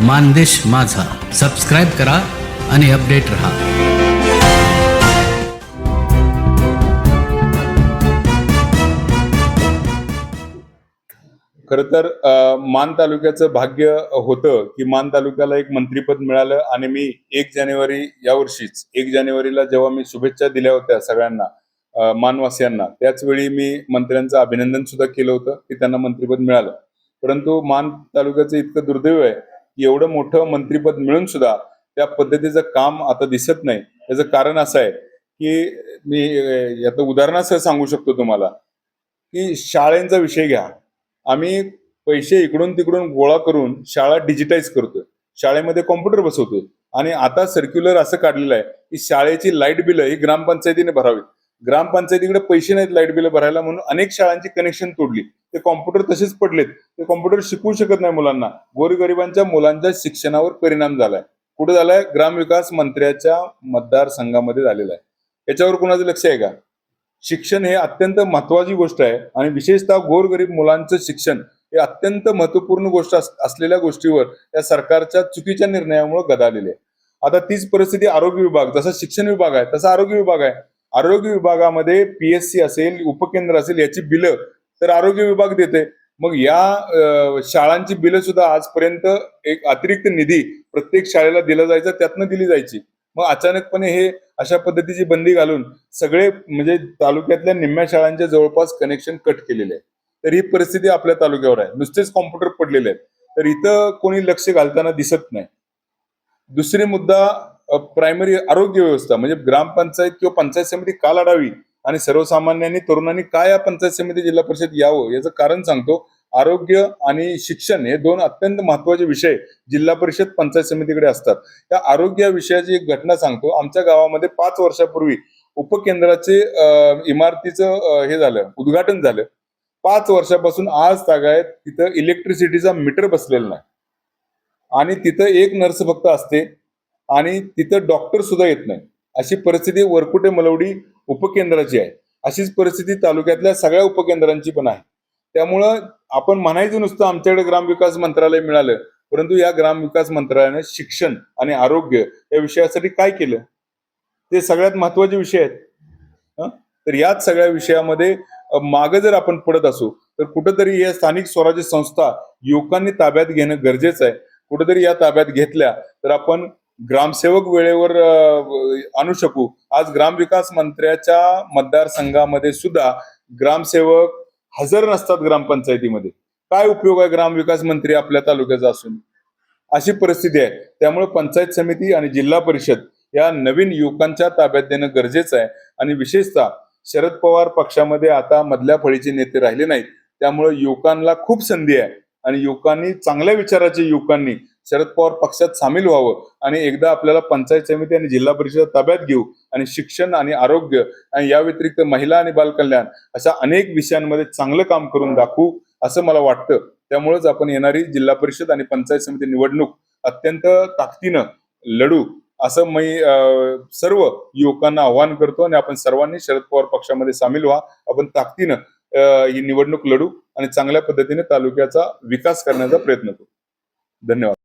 मानदेश माझा. सबस्क्राईब करा आणि अपडेट रहा. खर तर मान तालुक्याचं भाग्य होतं की मान तालुक्याला एक मंत्रीपद मिळालं आणि मी एक जानेवारी या वर्षीच एक जानेवारीला जेव्हा मी शुभेच्छा दिल्या होत्या सगळ्यांना मानवासियांना त्याच वेळी मी मंत्र्यांचं अभिनंदन सुद्धा केलं होतं की त्यांना मंत्रीपद मिळालं. परंतु मान तालुक्याचं इतकं दुर्दैव आहे एवढं मोठं मंत्रीपद मिळून सुद्धा त्या पद्धतीचं काम आता दिसत नाही. याचं कारण असं आहे की मी अ, याचं उदाहरणासह सांगू शकतो तुम्हाला की शाळेंचा विषय घ्या. आम्ही पैसे इकडून तिकडून गोळा करून शाळा डिजिटाईज करतोय. शाळेमध्ये कॉम्प्युटर बसवतोय. आणि आता सर्क्युलर असं काढलेलं आहे की शाळेची लाइट बिलं ही ग्रामपंचायतीने भरावीत. ग्रामपंचायतीकडे पैसे नाहीत लाइट बिलं भरायला म्हणून अनेक शाळांची कनेक्शन तोडली. ते कॉम्प्युटर तसेच पडलेत. ते कॉम्प्युटर शिकवू शकत नाही मुलांना. गोरगरिबांच्या मुलांच्या शिक्षणावर परिणाम झालाय. कुठे झालाय? ग्रामविकास मंत्र्याच्या मतदारसंघामध्ये झालेला आहे. याच्यावर कुणाचं लक्ष आहे का? शिक्षण हे अत्यंत महत्वाची गोष्ट आहे आणि विशेषतः गोरगरीब मुलांचं शिक्षण हे अत्यंत महत्त्वपूर्ण गोष्ट असलेल्या गोष्टीवर या सरकारच्या चुकीच्या निर्णयामुळे गदालेली आहे. आता तीच परिस्थिती आरोग्य विभाग जसा शिक्षण विभाग आहे तसा आरोग्य विभाग आहे. आरोग्य विभागामध्ये पीएससी असेल उपकेंद्र असेल याची बिलं तर आरोग्य विभाग देते मग या शाळांची बिलं सुद्धा आजपर्यंत एक अतिरिक्त निधी प्रत्येक शाळेला दिला जायचा त्यातनं दिली जायची. मग अचानकपणे हे अशा पद्धतीची बंदी घालून सगळे म्हणजे तालुक्यातल्या निम्म्या शाळांच्या जवळपास कनेक्शन कट केलेले आहे तर ही परिस्थिती आपल्या तालुक्यावर आहे. नुसतेच कॉम्प्युटर पडलेले आहेत. तर इथं कोणी लक्ष घालताना दिसत नाही. दुसरी मुद्दा प्रायमरी आरोग्य व्यवस्था म्हणजे ग्रामपंचायत किंवा पंचायत समिती का लढावी आणि सर्वसामान्यांनी तरुणांनी काय या पंचायत समिती जिल्हा परिषद यावं याचं कारण सांगतो. आरोग्य आणि शिक्षण हे दोन अत्यंत महत्त्वाचे विषय जिल्हा परिषद पंचायत समितीकडे असतात. त्या आरोग्य विषयाची एक घटना सांगतो. आमच्या गावामध्ये पाच वर्षापूर्वी उपकेंद्राचे इमारतीचं हे झालं उद्घाटन झालं. पाच वर्षापासून आज तागायत तिथं इलेक्ट्रिसिटीचा मीटर बसलेला नाही. आणि तिथं एक नर्स फक्त असते आणि तिथं डॉक्टर सुद्धा येत नाही. अशी परिस्थिती वरकुटे मलवडी उपकेंद्राची आहे. अशीच परिस्थिती तालुक्यातल्या सगळ्या उपकेंद्रांची पण आहे. त्यामुळं आपण म्हणायचं नुसतं आमच्याकडे ग्रामविकास मंत्रालय मिळालं परंतु या ग्रामविकास मंत्रालयाने शिक्षण आणि आरोग्य या विषयासाठी काय केलं? ते सगळ्यात महत्त्वाचे विषय आहेत. तर याच सगळ्या विषयामध्ये मागं जर आपण पडत असू तर कुठंतरी या स्थानिक स्वराज्य संस्था युवकांनी ताब्यात घेणं गरजेचं आहे. कुठेतरी या ताब्यात घेतल्या तर आपण ग्रामसेवक वेळेवर आणू शकू. आज ग्रामविकास मंत्र्याच्या मतदारसंघामध्ये सुद्धा ग्रामसेवक हजर नसतात ग्रामपंचायतीमध्ये. काय उपयोग आहे ग्रामविकास मंत्री आपल्या तालुक्याचा असून? अशी परिस्थिती आहे. त्यामुळे पंचायत समिती आणि जिल्हा परिषद या नवीन युवकांच्या ताब्यात देणं गरजेचं आहे. आणि विशेषतः शरद पवार पक्षामध्ये आता मधल्या फळीचे नेते राहिले नाहीत. त्यामुळे युवकांना खूप संधी आहे. आणि युवकांनी चांगल्या विचाराच्या युवकांनी शरद पवार पक्षात सामील व्हावं आणि एकदा आपल्याला पंचायत समिती आणि जिल्हा परिषद ताब्यात घेऊ आणि शिक्षण आणि आरोग्य आणि या व्यतिरिक्त महिला आणि बालकल्याण अशा अनेक विषयांमध्ये चांगलं काम करून दाखवू असं मला वाटतं. त्यामुळेच आपण येणारी जिल्हा परिषद आणि पंचायत समिती निवडणूक अत्यंत ताकदीनं लढू असं मी अं, सर्व युवकांना आव्हान करतो आणि आपण सर्वांनी शरद पवार पक्षामध्ये सामील व्हा. आपण ताकदीनं अं, ही निवडणूक लढू आणि चांगल्या पद्धतीने तालुक्याचा विकास करण्याचा प्रयत्न करू. धन्यवाद.